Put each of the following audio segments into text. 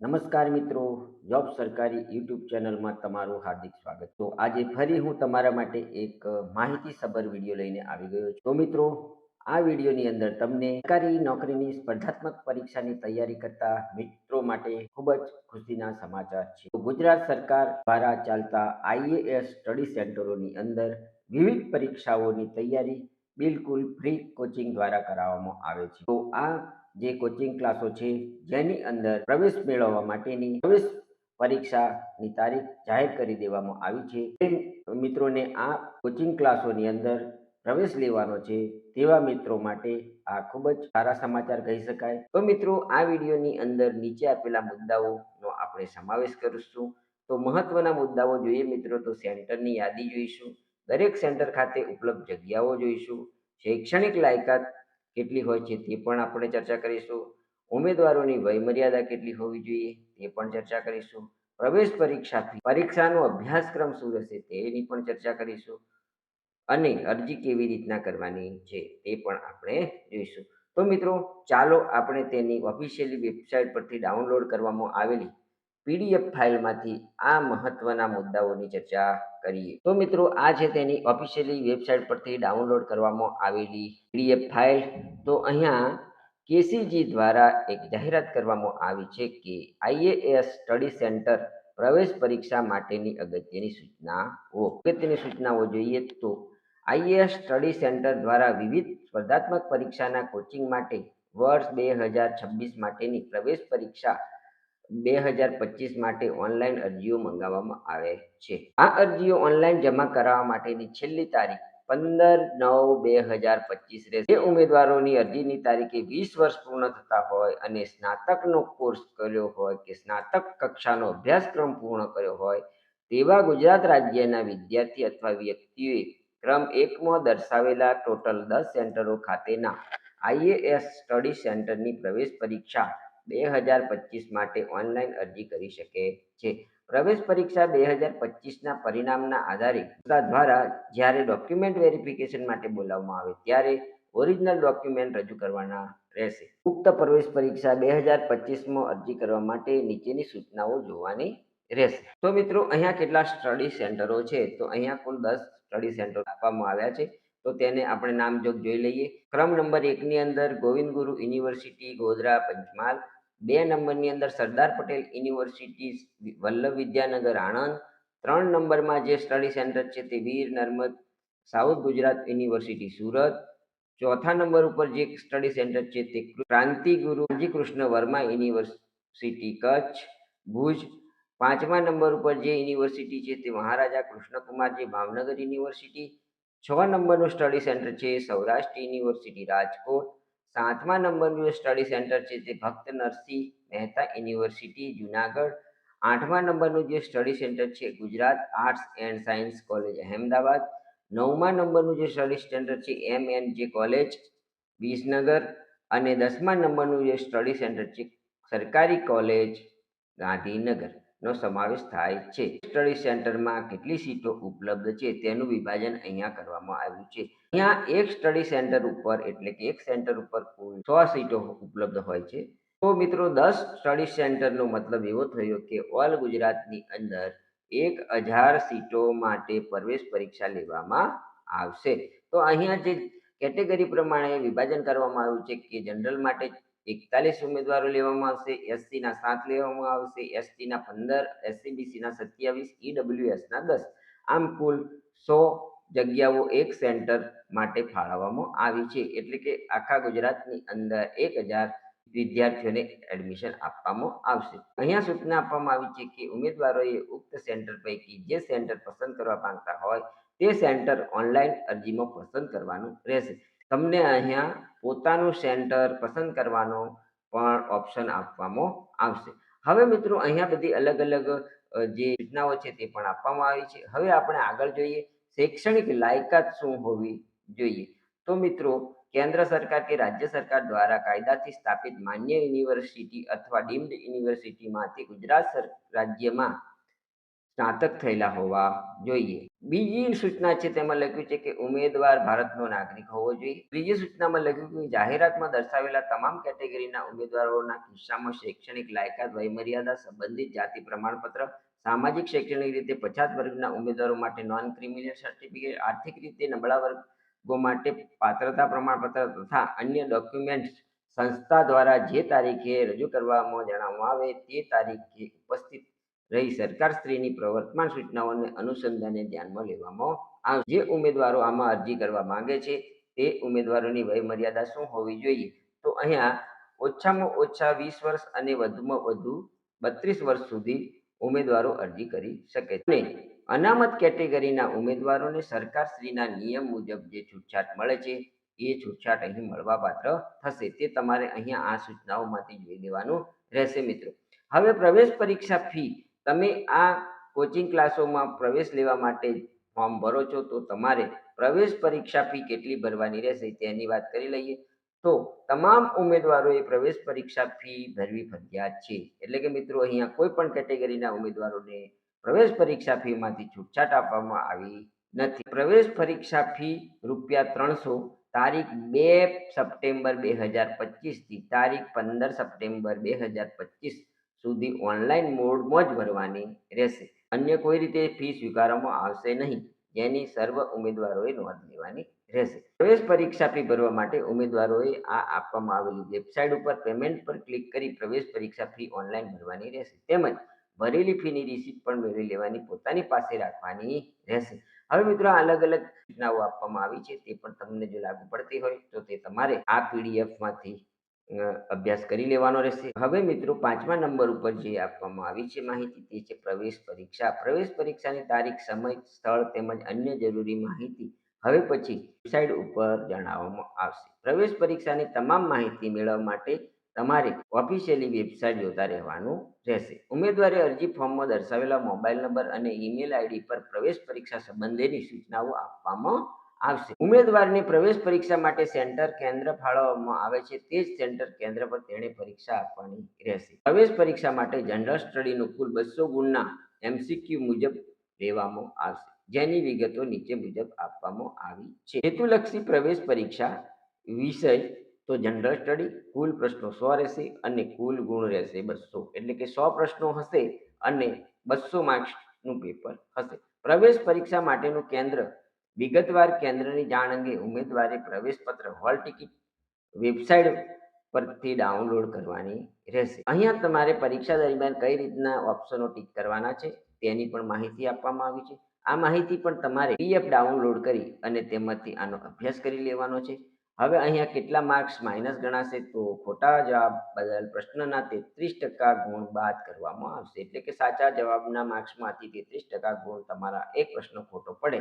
નમસ્કાર મિત્રો, જોબ સરકારી યુટ્યુબ ચેનલમાં તમારું હાર્દિક સ્વાગત. તો આજે ફરી હું તમારા માટે એક માહિતીસભર વીડિયો લઈને આવી ગયો છું. તો મિત્રો, આ વિડીયોની અંદર તમને સરકારી નોકરીની સ્પર્ધાત્મક પરીક્ષાની તૈયારી કરતા મિત્રો માટે ખૂબ જ ખુશીના સમાચાર છે. તો ગુજરાત સરકાર દ્વારા ચાલતા આઈએએસ સ્ટડી સેન્ટરોની અંદર વિવિધ પરીક્ષાઓની તૈયારી બિલકુલ ફ્રી કોચિંગ દ્વારા કરાવવામાં આવે છે. તો આ જે કોચિંગ ક્લાસો છે, જેની અંદર પ્રવેશ મેળવવા માટેની પ્રવેશ પરીક્ષાની તારીખ જાહેર કરી દેવામાં આવી છે. મિત્રોને આ કોચિંગ ક્લાસોની અંદર પ્રવેશ લેવાનો છે તેવા મિત્રો માટે આ ખૂબ જ સારા સમાચાર કહી શકાય. તો મિત્રો, આ વિડીયોની અંદર નીચે આપેલા મુદ્દાઓનો આપણે સમાવેશ કરીશું. તો મહત્વના મુદ્દાઓ જોઈએ મિત્રો, તો સેન્ટરની યાદી જોઈશું. દરેક સેન્ટર ખાતે ઉપલબ્ધ જગ્યાઓ જોઈશું. શૈક્ષણિક લાયકાત કેટલી હોય છે તે પણ આપણે ચર્ચા કરીશું. ઉમેદવારોની વયમર્યાદા કેટલી હોવી જોઈએ તે પણ ચર્ચા કરીશું. પ્રવેશ પરીક્ષા પરીક્ષાનો અભ્યાસક્રમ શું રહેશે તેની પણ ચર્ચા કરીશું. અને અરજી કેવી રીતના કરવાની છે તે પણ આપણે જોઈશું. તો મિત્રો, ચાલો આપણે તેની ઓફિશિયલી વેબસાઇટ પરથી ડાઉનલોડ કરવામાં આવેલી પીડીએફ ફાઇલમાંથી આ મહત્વના મુદ્દાઓની ચર્ચા કરીએ. તો મિત્રો, આ છે તેની ઓફિશિયલી વેબસાઇટ પરથી ડાઉનલોડ કરવામાં આવેલી પીડીએફ ફાઇલ તો અહીંયા કેસીજી દ્વારા એક જાહેરાત કરવામાં આવી છે કે આઈએએસ સ્ટડી સેન્ટર પ્રવેશ પરીક્ષા માટેની અગત્યની સૂચનાઓ. અગત્યની સૂચનાઓ જોઈએ તો આઈએએસ સ્ટડી સેન્ટર દ્વારા વિવિધ સ્પર્ધાત્મક પરીક્ષાના કોચિંગ માટે વર્ષ બે હજાર છવ્વીસ માટેની પ્રવેશ પરીક્ષા બે હજાર પચીસ માટે ઓનલાઈન અરજીઓ મંગાવવામાં આવે છે. આ અરજીઓ ઓનલાઈન જમા કરાવવા માટેની છેલ્લી તારીખ પંદર નવ બે હજાર પચીસ રહેશે. જે ઉમેદવારોની અરજીની તારીખે વીસ વર્ષ પૂર્ણ થતા હોય અને સ્નાતકનો કોર્સ કર્યો હોય કે સ્નાતક કક્ષાનો અભ્યાસક્રમ પૂર્ણ કર્યો હોય તેવા ગુજરાત રાજ્યના વિદ્યાર્થી અથવા વ્યક્તિએ ક્રમ એકમાં દર્શાવેલા ટોટલ દસ સેન્ટરો ખાતેના આઈએએસ સ્ટડી સેન્ટરની પ્રવેશ પરીક્ષા બે હજાર પચીસ માટે ઓનલાઈન અરજી કરી શકે છે. પ્રવેશ પરીક્ષા બે હજાર પચીસના પરિણામના આધારે દ્વારા જ્યારે ડોક્યુમેન્ટ વેરિફિકેશન માટે બોલાવવામાં આવે ત્યારે ઓરિજિનલ ડોક્યુમેન્ટ રજૂ કરવાના રહેશે. ઉક્ત પ્રવેશ પરીક્ષા બે હજાર પચીસમાં અરજી કરવા માટે નીચેની સૂચનાઓ જોવાની રહેશે. તો મિત્રો, અહીંયા કેટલા સ્ટડી સેન્ટરો છે. તો અહીંયા કુલ દસ સ્ટડી સેન્ટરો આપવામાં આવ્યા છે. તો તેને આપણે નામજોગ જોઈ લઈએ. ક્રમ નંબર એકની અંદર ગોવિંદ ગુરુ યુનિવર્સિટી, ગોધરા, પંચમહાલ. બે નંબરની અંદર સરદાર પટેલ યુનિવર્સિટી, વલ્લભ વિદ્યાનગર, આણંદ. ત્રણ નંબરમાં જે સ્ટડી સેન્ટર છે તે વીર નર્મદ સાઉથ ગુજરાત યુનિવર્સિટી, સુરત. ચોથા નંબર ઉપર જે સ્ટડી સેન્ટર છે તે ક્રાંતિ ગુરુ કૃષ્ણ વર્મા યુનિવર્સિટી, કચ્છ. ભુજ. પાંચમા નંબર ઉપર જે યુનિવર્સિટી છે તે મહારાજા કૃષ્ણકુમારજી ભાવનગર યુનિવર્સિટી. છ નંબરનું સ્ટડી સેન્ટર છે સૌરાષ્ટ્ર યુનિવર્સિટી રાજકોટ. સાતમા નંબરનું સ્ટડી સેન્ટર છે તે ભક્ત નરસિંહ મહેતા યુનિવર્સિટી જુનાગઢ. આઠમા નંબરનું જે સ્ટડી સેન્ટર છે Gujarat arts and science college Ahmedabad. નવમા નંબરનું જે સ્ટડી સેન્ટર છે M N J college Visnagar. અને દસમા નંબરનું જે સ્ટડી સેન્ટર છે સરકારી કોલેજ ગાંધીનગર. નો સમાવેશ થાય છે. સ્ટડી સેન્ટરમાં કેટલી સીટો ઉપલબ્ધ છે તેનું વિભાજન અહીંયા કરવામાં આવ્યું છે. અહીંયા એક સ્ટડી સેન્ટર ઉપર એટલે કે એક સેન્ટર ઉપર કુલ છ સીટો ઉપલબ્ધ હોય છે. તો મિત્રો દસ સ્ટડી સેન્ટરનો મતલબ એવો થયો કે ઓલ ગુજરાતની અંદર એક હજાર સીટો માટે પ્રવેશ પરીક્ષા લેવામાં આવશે. તો અહીંયા જે કેટેગરી પ્રમાણે વિભાજન કરવામાં આવ્યું છે કે જનરલ માટે એકતાલીસ ઉમેદવારો લેવામાં આવશે, એસસીના સાત લેવામાં આવશે, એસટીના પંદર, એસસીબીસીના સત્યાવીસ, ઈડબ્લ્યુએસના દસ. આમ કુલ સો જગ્યાઓ એક સેન્ટર માટે ફાળવવામાં આવી છે. એટલે કે આખા ગુજરાતની અંદર એક હજાર વિદ્યાર્થીઓને એડમિશન આપવામાં આવશે. અહીંયા સૂચના આપવામાં આવી છે કે ઉમેદવારોએ ઉક્ત સેન્ટર પૈકી જે સેન્ટર પસંદ કરવા માંગતા હોય, તે સેન્ટર ઓનલાઈન અરજીમાં પસંદ કરવાનું રહેશે. તમને અહીંયા પોતાનું સેન્ટર પસંદ કરવાનો પણ ઓપ્શન આપવામાં આવશે. હવે મિત્રો, અહીંયા બધી અલગ અલગ જે સૂચનાઓ છે તે પણ આપવામાં આવી છે. હવે આપણે આગળ જોઈએ, શૈક્ષણિક લાયકાત શું હોવી જોઈએ? તો મિત્રો, કેન્દ્ર સરકાર કે રાજ્ય સરકાર દ્વારા કાયદાથી સ્થાપિત માન્ય યુનિવર્સિટી અથવા ડીમ્ડ યુનિવર્સિટીમાંથી ગુજરાત રાજ્યમાં સ્નાતક થયેલા હોવા જોઈએ. બીજી સૂચના છે, તેમાં લખ્યું છે કે ઉમેદવાર ભારતનો નાગરિક હોવો જોઈએ. ત્રીજી સૂચનામાં લખ્યું કે જાહેરાતમાં દર્શાવેલા તમામ કેટેગરીના ઉમેદવારોના કિસ્સામાં શૈક્ષણિક લાયકાત, વયમર્યાદા સંબંધિત જાતિ પ્રમાણપત્ર, સામાજિક શૈક્ષણિક રીતે પછાત વર્ગના ઉમેદવારો માટે નોન ક્રિમિનલ સર્ટિફિકેટ આર્થિક રીતે નબળા વર્ગો માટે પાત્રતા પ્રમાણપત્ર તથા અન્ય ડોક્યુમેન્ટ્સ સંસ્થા દ્વારા જે તારીખે રજૂ કરવામાં જણાવવામાં આવે તે તારીખે ઉપસ્થિત રહી સરકાર શ્રીની પ્રવર્તમાન સૂચનાઓને અનુસંધાને ધ્યાનમાં લેવામાં આવશે. જે ઉમેદવારો આમાં અરજી કરવા માંગે છે, તે ઉમેદવારોની વયમર્યાદા શું હોવી જોઈએ? તો અહીંયા ઓછામાં ઓછા વીસ વર્ષ અને વધુમાં વધુ બત્રીસ વર્ષ સુધી ઉમેદવારો અરજી કરી શકે છે. અને અનામત કેટેગરીના ઉમેદવારોને સરકારશ્રીના નિયમ મુજબ જે છૂટછાટ મળે છે, એ છૂટછાટ અહીં મળવાપાત્ર થશે. તે તમારે અહીંયા આ સૂચનાઓમાંથી જોઈ લેવાનું રહેશે મિત્રો. હવે પ્રવેશ પરીક્ષા ફી. તમે આ કોચિંગ ક્લાસોમાં પ્રવેશ લેવા માટે ફોર્મ ભરો છો, તો તમારે પ્રવેશ પરીક્ષા ફી કેટલી ભરવાની રહેશે તેની વાત કરી લઈએ. તો તમામ ઉમેદવારોએ પ્રવેશ પરીક્ષા ફી ભરવી ફરજિયાત છે. એટલે કે મિત્રો, અહીંયા કોઈ પણ કેટેગરીના ઉમેદવારોને પ્રવેશ પરીક્ષા ફીમાંથી છૂટછાટ આપવામાં આવી નથી. પ્રવેશ પરીક્ષા ફી રૂપિયા ત્રણસો, તારીખ બે સપ્ટેમ્બર બે હજાર પચીસથી તારીખ પંદર સપ્ટેમ્બર બે હજાર પચીસ સુધી ઓનલાઈન મોડમાં જ ભરવાની રહેશે. અન્ય કોઈ રીતે ફી સ્વીકારવામાં આવશે નહીં. જેની સર્વ ઉમેદવારોએ નોંધ લેવાની રહેશે. પ્રવેશ પરીક્ષા ફી ભરવા માટે ઉમેદવારોએ આ આપવામાં આવેલી વેબસાઇટ ઉપર પેમેન્ટ પર ક્લિક કરી પ્રવેશ પરીક્ષા ફી ઓનલાઈન ભરવાની રહેશે. તેમજ ભરેલી ફીની રિસીપ્ટ પણ મેળવી લેવાની પોતાની પાસે રાખવાની રહેશે. હવે મિત્રો અલગ અલગ સૂચનાઓ આપવામાં આવી છે. તે પણ તમને જો લાગુ પડતી હોય તો તે તમારે આ પીડીએફમાંથી અભ્યાસ કરી લેવાનો રહેશે. હવે મિત્રો પાંચમા નંબર ઉપર જે આપવામાં આવી છે માહિતી તે છે પ્રવેશ પરીક્ષા. પ્રવેશ પરીક્ષાની તારીખ, સમય, સ્થળ તેમજ અન્ય જરૂરી માહિતી હવે પછી વેબસાઇટ ઉપર જણાવવામાં આવશે. પ્રવેશ પરીક્ષાની તમામ માહિતી મેળવવા માટે તમારે ઓફિશિયલી વેબસાઇટ જોતા રહેવાનું રહેશે. ઉમેદવારે અરજી ફોર્મમાં દર્શાવેલા મોબાઈલ નંબર અને ઈમેલ આઈડી પર પ્રવેશ પરીક્ષા સંબંધેની સૂચનાઓ આપવામાં આવશે. ઉમેદવારને પ્રવેશ પરીક્ષા માટે સેન્ટર કેન્દ્ર ફાળવવામાં આવે છે. તે જ સેન્ટર કેન્દ્ર પર તેણે પરીક્ષા આપવાની રહેશે. પ્રવેશ પરીક્ષા માટે જનરલ સ્ટડીનું કુલ બસો ગુણના એમસીક્યુ મુજબ લેવામાં આવશે. જેની વિગતો નીચે મુજબ આપવામાં આવી છે. હેતુલક્ષી પ્રવેશ પરીક્ષા વિષય તો જનરલ સ્ટડી, કુલ પ્રશ્નો સો રહેશે અને કુલ ગુણ રહેશે બસો. એટલે કે સો પ્રશ્નો હશે અને બસો માર્ક્સનું પેપર હશે. પ્રવેશ પરીક્ષા માટેનું કેન્દ્ર વિગતવાર કેન્દ્રની જાણ અંગે ઉમેદવારે પ્રવેશપત્ર, હોલ ટિકિટ, વેબસાઇટ પરથી ડાઉનલોડ કરવાની રહેશે. અહીંયા તમારે પરીક્ષા દરમિયાન કઈ રીતના ઓપ્શનો ટીક કરવાના છે તેની પણ માહિતી આપવામાં આવી છે. આ માહિતી પણ તમારે પીએફ ડાઉનલોડ કરી અને તેમાંથી આનો અભ્યાસ કરી લેવાનો છે. હવે અહીંયા કેટલા માર્ક્સ માઇનસ ગણાશે તો ખોટા જવાબ બદલ પ્રશ્નના તેત્રીસ ટકા ગુણ બાદ કરવામાં આવશે. એટલે કે સાચા જવાબના માર્ક્સમાંથી તેત્રીસ ટકા ગુણ તમારા એક પ્રશ્ન ખોટો પડે.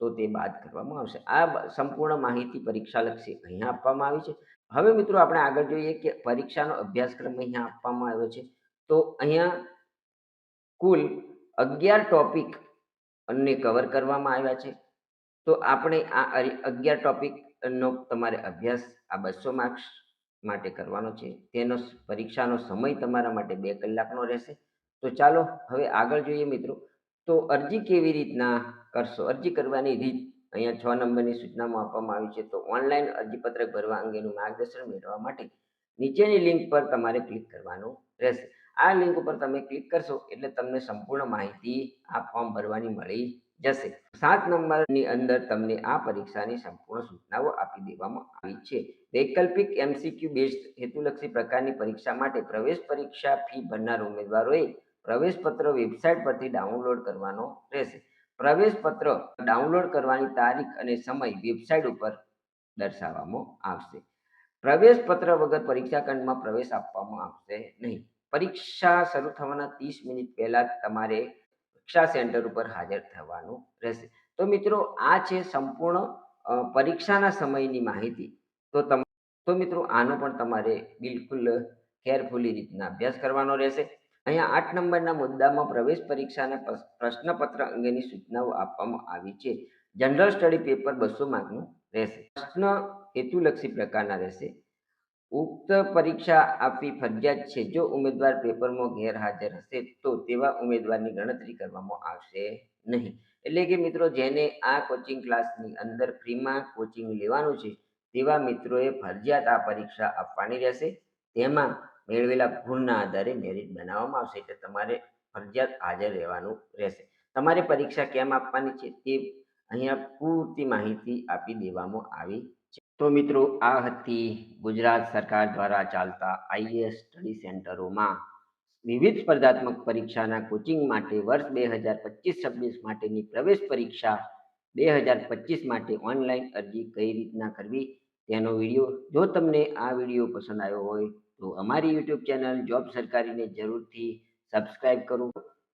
તો તે બાદ કરવામાં આવશે. આ સંપૂર્ણ માહિતી પરીક્ષાલક્ષી અહીંયા આપવામાં આવી છે. હવે મિત્રો આપણે આગળ જોઈએ કે પરીક્ષાનો અભ્યાસક્રમ અહીંયા આપવામાં આવ્યો છે. તો અહીંયા કુલ અગિયાર ટોપિક અને કવર કરવામાં આવ્યા છે. તો આપણે આ અગિયાર ટોપિકનો તમારે અભ્યાસ આ બસો માર્ક્સ માટે કરવાનો છે. તેનો પરીક્ષાનો સમય તમારા માટે બે કલાકનો રહેશે. તો ચાલો હવે આગળ જોઈએ મિત્રો. તો અરજી કેવી રીતના કરશો? અરજી કરવાની રીત અહીંયા છ નંબરની સૂચનામાં આપવામાં આવી છે. તો ઓનલાઈન અરજીપત્રક ભરવા અંગેનું માર્ગદર્શન મેળવવા માટે નીચેની લિંક પર તમારે ક્લિક કરવાનું રહેશે. આ લિંક ઉપર તમે ક્લિક કરશો એટલે તમને સંપૂર્ણ માહિતી આ ફોર્મ ભરવાની મળી જશે. સાત નંબરની અંદર તમને આ પરીક્ષાની સંપૂર્ણ સૂચનાઓ આપી દેવામાં આવી છે. વૈકલ્પિક એમસીક્યુ બેસ્ડ હેતુલક્ષી પ્રકારની પરીક્ષા માટે પ્રવેશ પરીક્ષા ફી ભરનાર ઉમેદવારોએ પ્રવેશ પત્ર વેબસાઇટ પરથી ડાઉનલોડ કરવાનો રહેશે. પ્રવેશપત્ર ડાઉનલોડ કરવાની તારીખ અને સમય વેબસાઇટ ઉપર દર્શાવવામાં આવશે. પ્રવેશપત્ર વગર પરીક્ષાખંડમાં પ્રવેશ આપવામાં આવશે નહીં. પરીક્ષા શરૂ થવાના ત્રીસ મિનિટ પહેલાં તમારે પરીક્ષા સેન્ટર ઉપર હાજર થવાનું રહેશે. તો મિત્રો, આ છે સંપૂર્ણ પરીક્ષાના સમયની માહિતી. તો તમ, તો મિત્રો, આનો પણ તમારે બિલકુલ કેરફુલી રીતના અભ્યાસ કરવાનો રહેશે. અહીંયા આઠ નંબરના મુદ્દામાં પ્રવેશ પરીક્ષાના પ્રશ્નપત્ર અંગેની સૂચનાઓ આપવામાં આવી છે. જનરલ સ્ટડી પેપર બસો માર્કનું રહેશે. પ્રશ્ન હેતુલક્ષી પ્રકારના રહેશે. ઉક્ત પરીક્ષા આપવી ફરજિયાત છે. જો ઉમેદવાર પેપરમાં ગેરહાજર હશે તો તેવા ઉમેદવારની ગણતરી કરવામાં આવશે નહીં. એટલે કે મિત્રો, જેને આ કોચિંગ ક્લાસની અંદર ફ્રીમાં કોચિંગ લેવાનું છે, તેવા મિત્રોએ ફરજિયાત આ પરીક્ષા આપવાની રહેશે. તેમાં મેળવેલા ગુણના આધારે મેરિટ બનાવવામાં આવશે એટલે તમારે ફરજિયાત હાજર રહેવાનું રહેશે. તમારે પરીક્ષા કેમ આપવાની છે તે અહીંયા પૂરતી માહિતી આપી દેવામાં આવી છે. તો મિત્રો, આ હતી ગુજરાત સરકાર દ્વારા ચાલતા આઈએએસ સ્ટડી સેન્ટરોમાં વિવિધ સ્પર્ધાત્મક પરીક્ષાના કોચિંગ માટે વર્ષ બે હજાર પચીસ છવ્વીસ માટેની પ્રવેશ પરીક્ષા બે હજાર પચીસ માટે ઓનલાઈન અરજી કઈ રીતના કરવી તેનો વીડિયો જો તમને આ વીડિયો પસંદ આવ્યો હોય તો અમારી યુટ્યુબ ચેનલ જોબ સરકારીને જરૂરથી સબસ્ક્રાઈબ કરો.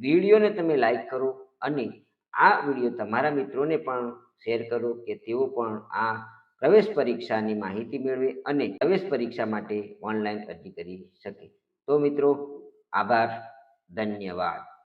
વિડીયોને તમે લાઈક કરો અને આ વીડિયો તમારા મિત્રોને પણ શેર કરો કે તેઓ પણ આ પ્રવેશ પરીક્ષાની માહિતી મેળવે અને પ્રવેશ પરીક્ષા માટે ઓનલાઈન અરજી કરી શકે. તો મિત્રો, આભાર, ધન્યવાદ.